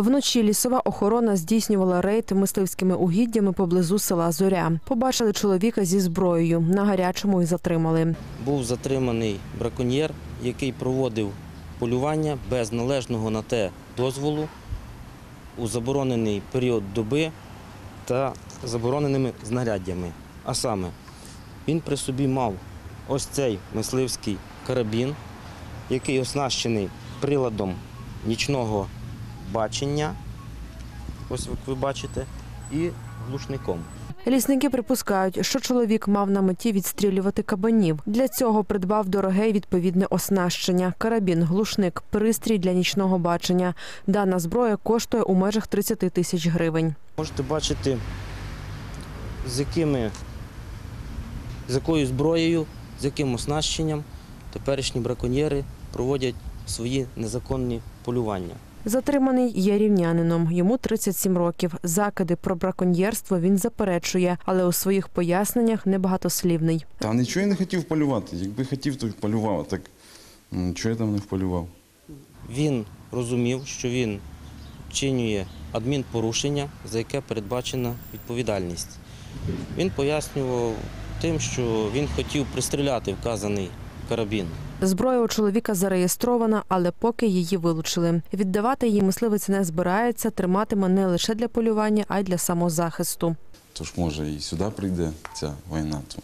Вночі лісова охорона здійснювала рейд мисливськими угіддями поблизу села Зоря. Побачили чоловіка зі зброєю. На гарячому і затримали. Був затриманий браконьєр, який проводив полювання без належного на те дозволу у заборонений період доби та забороненими знаряддями. А саме, він при собі мав ось цей мисливський карабін, який оснащений приладом нічного бачення, ось як ви бачите, і глушником. Лісники припускають, що чоловік мав на меті відстрілювати кабанів. Для цього придбав дороге й відповідне оснащення: карабін, глушник, пристрій для нічного бачення. Дана зброя коштує у межах 30 тисяч гривень. Можете бачити, з якими, з якою зброєю, з яким оснащенням теперішні браконьєри проводять свої незаконні полювання. Затриманий є рівнянином. Йому 37 років. Закиди про браконьєрство він заперечує, але у своїх поясненнях небагатослівний. Та нічого я не хотів полювати. Якби хотів, то полював. Так м, нічого я там не вполював. Він розумів, що він вчинює адмінпорушення, за яке передбачена відповідальність. Він пояснював тим, що він хотів пристріляти вказаний карабін. Зброя у чоловіка зареєстрована, але поки її вилучили. Віддавати її мисливець не збирається, триматиме не лише для полювання, а й для самозахисту. Тож може і сюди прийде ця війна, то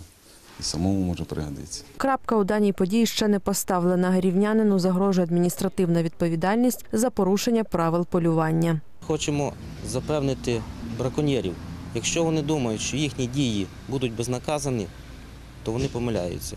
і самому може пригодитися. Крапка у даній події ще не поставлена. Рівнянину загрожує адміністративна відповідальність за порушення правил полювання. Хочемо запевнити браконьєрів, якщо вони думають, що їхні дії будуть безнаказані, то вони помиляються.